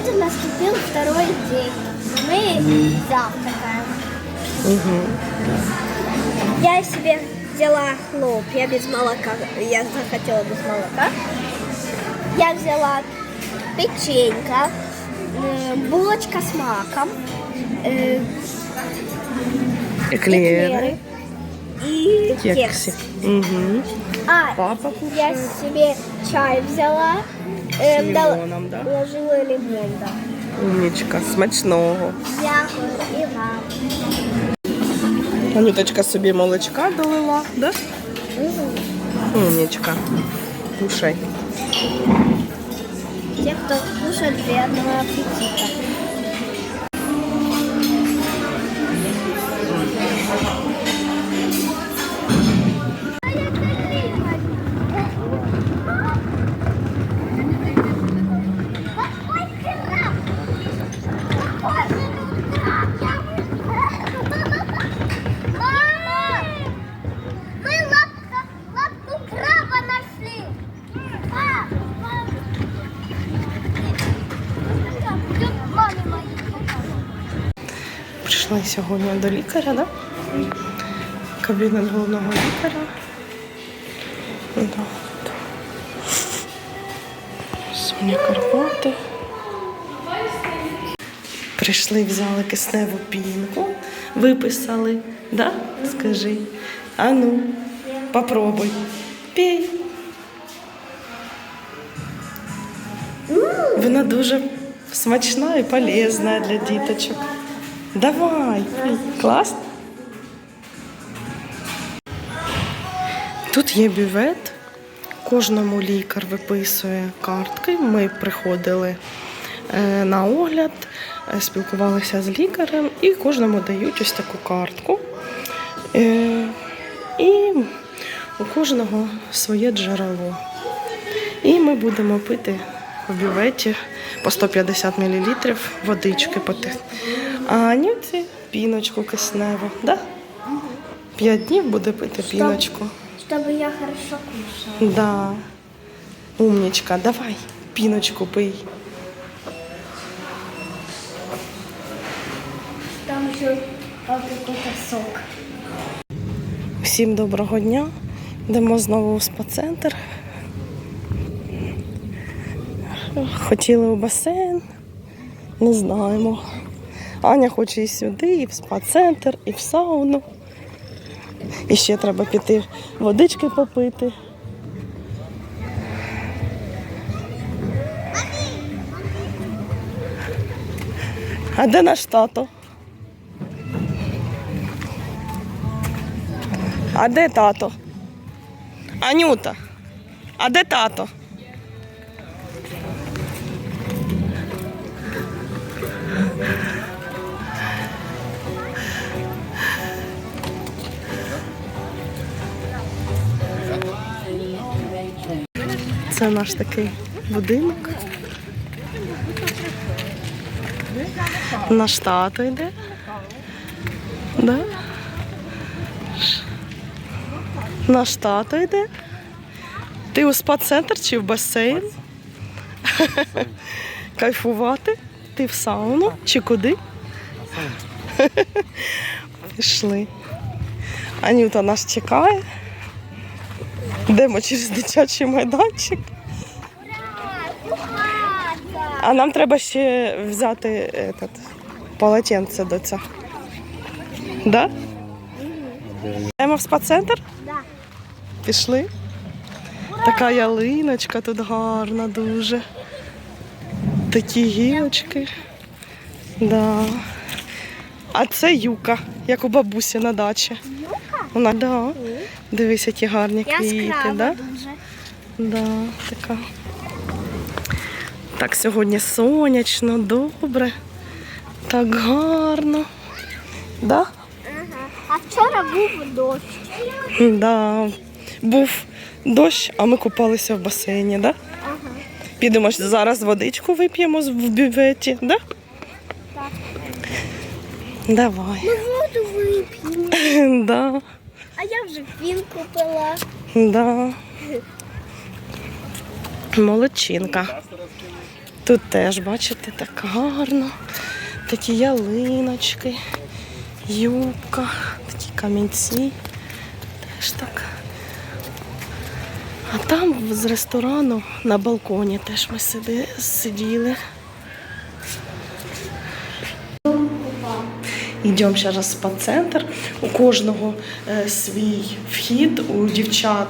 Вот и наступил второй день. Мы завтракаем. Я себе взяла хлопья без молока. Я захотела без молока. Я взяла печенька, э, булочка с маком, э, Еклери, и кекси. кекс. Угу. А, Папа я себе чай взяла. З э, дала- лимоном, да? Положила лимон, да. Умнічка, смачного. Дякую і вам. Анюточка собі молочка долила, да? Умнічка. Кушай. Те, кто кушает, приятного аппетита. Мама! Мы лапку, краба нашли! Прийшли сьогодні до лікаря, да? Кабінет головного лікаря. Да. Соня Карпати. Прийшли, взяли кисневу пінку, виписали, да? Скажи. А ну, попробуй. Пій. Вона дуже смачна і полезна для діточок. Давай, пий. клас. Тут є бювет. Кожному лікар виписує картки. Ми приходили е, на огляд, спілкувалися з лікарем і кожному дають ось таку картку. Е, І у кожного своє джерело. І ми будемо пити в бюветі по 150 мл водички. А Анюці піночку кисневу. Да? П'ять днів буде пити піночку. Чтобы я хорошо кушала. Да. Умнічка, давай, піночку пий. Какой-то сок. Всім доброго дня. Йдемо знову в спа-центр. Хотіли у басейн, не знаємо. Аня хоче і сюди, і в спа-центр, і в сауну. І ще треба піти водички попити. А де наш тато? А де тато? Анюта. А де тато? Це наш такий будинок. Наш тато йде. Да? Наш тато йде. Ти у спа-центр чи в басейн? Кайфувати? Ти в сауну чи куди? Пішли. Анюта нас чекає. Йдемо через дитячий майданчик. А нам треба ще взяти этот, полотенце до цього. Да? Йдемо в спа-центр? Да. Пішли. Така ялиночка тут гарна дуже. Такі гілочки. Да. А це юка, як у бабусі на дачі. Юка? Вона, да. Дивись, які гарні квіти, да? дуже. Да, така. Так, сьогодні сонячно, добре. Так гарно. Да? Ага. А вчора був дощ. Да. Був дощ, а ми купалися в басейні, да? Ага. Підемо зараз водичку вип'ємо в бюветі, да? Так. Давай. Ми воду вип'ємо. Да, А я вже пінку пила. да. Молодчинка. Тут теж, бачите, так гарно. Такі ялиночки, юбка, такі камінці. Теж так. А там з ресторану на балконі теж ми сиди, сиділи. Йдемо зараз в спа-центр. У кожного е, свій вхід, у дівчат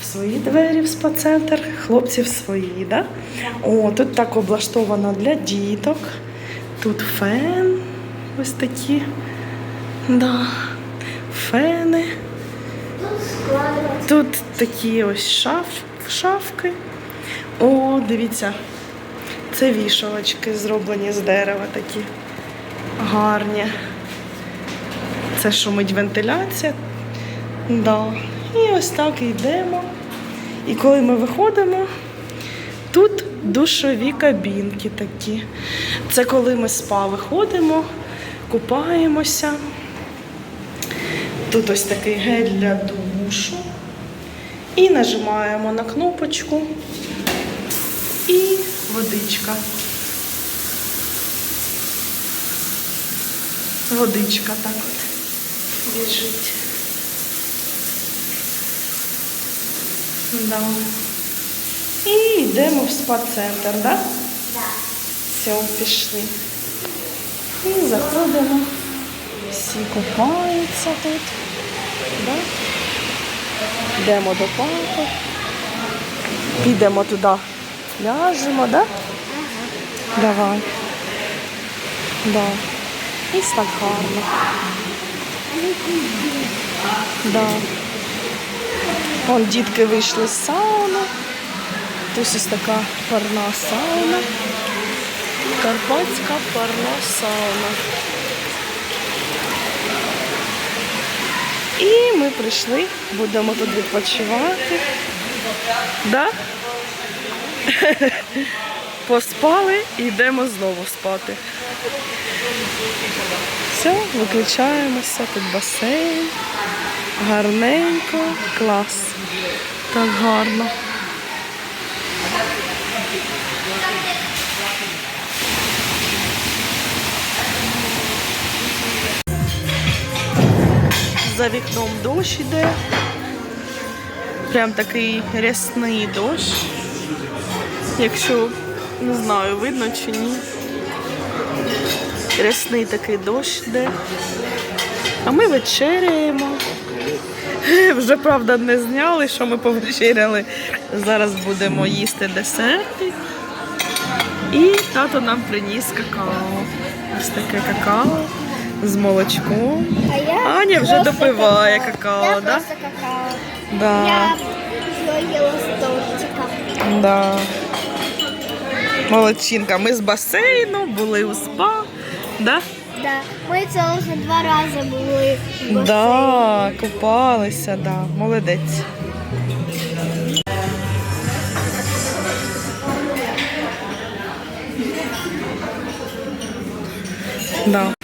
в свої двері в спа-центр, хлопців свої. Да? О, тут так облаштовано для діток. Тут фен, ось такі. Да. Фени. Тут такі ось шаф, шафки. О, дивіться, це вішалочки зроблені з дерева такі гарні. Це шумить вентиляція. Да. І ось так йдемо. І коли ми виходимо, тут душові кабінки такі. Це коли ми спа виходимо, купаємося. Тут ось такий гель для душу. І нажимаємо на кнопочку. І водичка. Водичка так от біжить. Да. І йдемо в спа-центр, так? Да? Да. Все, пішли. І заходимо. Всі купаються тут. Да? Йдемо до папи. Підемо туди. Ляжемо, да? Давай. Да. Ось так гарно. Да. Вон дітки вийшли з сауни. Тут ось така парна сауна. Карпатська парна сауна. І ми прийшли, будемо тут відпочивати. Да? Поспали і йдемо знову спати. Все, виключаємося, тут басейн. Гарненько, клас. Так гарно. За вікном дощ іде. Прям такий рясний дощ. Якщо не знаю, видно чи ні. Рясний такий дощ йде. А ми вечеряємо. Вже правда не зняли, що ми повечеряли. Зараз будемо їсти десерти. І тато нам приніс какао. Ось таке какао з молочком. А я Аня вже просто допиває какао. какао, Я да? просто какао. Да, Я с тортиком. да. Молодчинка. Ми з басейну були у спа. Да? Да. Ми цілих два рази були в басейні. Да, купалися, да. Молодець. Да.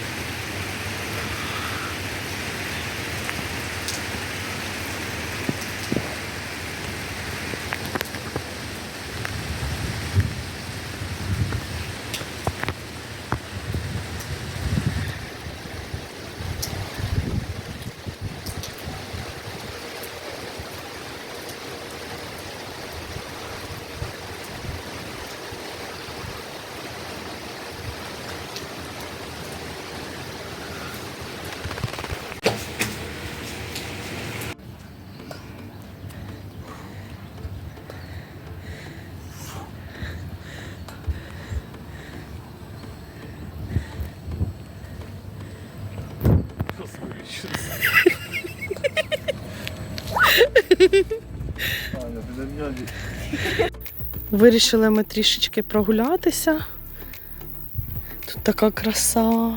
Вирішили ми трішечки прогулятися. Тут така краса.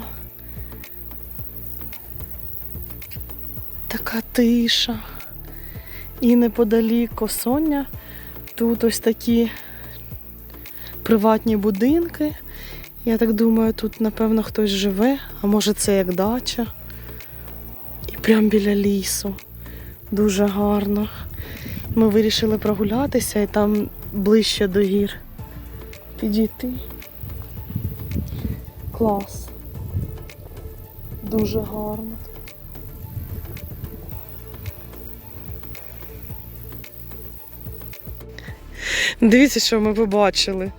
Така тиша. І неподалік Осоння. Тут ось такі приватні будинки. Я так думаю, тут, напевно, хтось живе, а може це як дача. І прямо біля лісу. Дуже гарно. Ми вирішили прогулятися і там ближче до гір підійти. Клас. Дуже гарно. Дивіться, що ми побачили.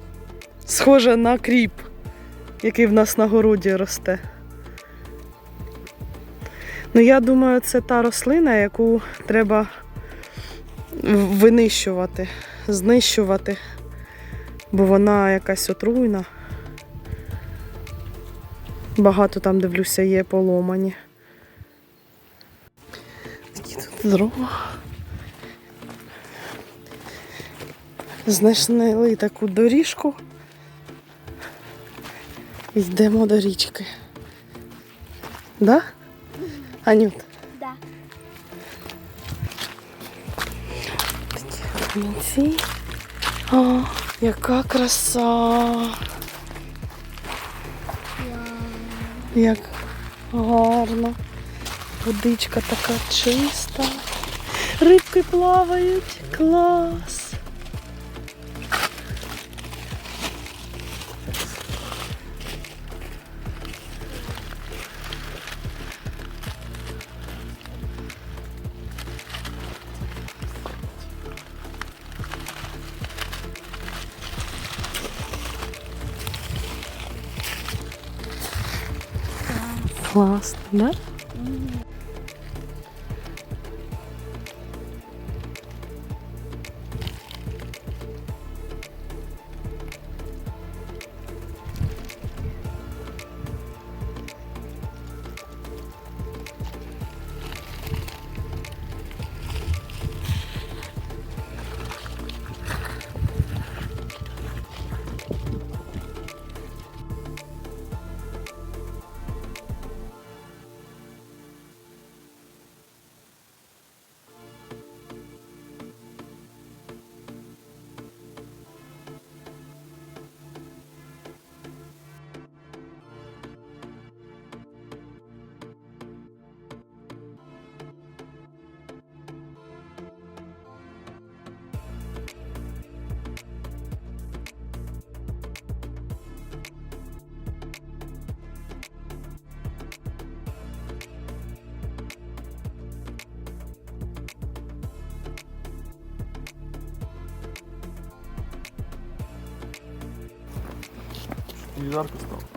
Схоже на кріп, який в нас на городі росте. Ну, я думаю, це та рослина, яку треба винищувати, знищувати, бо вона якась отруйна. Багато там, дивлюся, є поломані. Такі тут дрова. Знайшли таку доріжку. Йдемо до річки. Да? Анют? Да. Камінці. О, яка краса! Як гарно. Водичка така чиста. Рибки плавають. Клас. Класно, да? І жарко стало.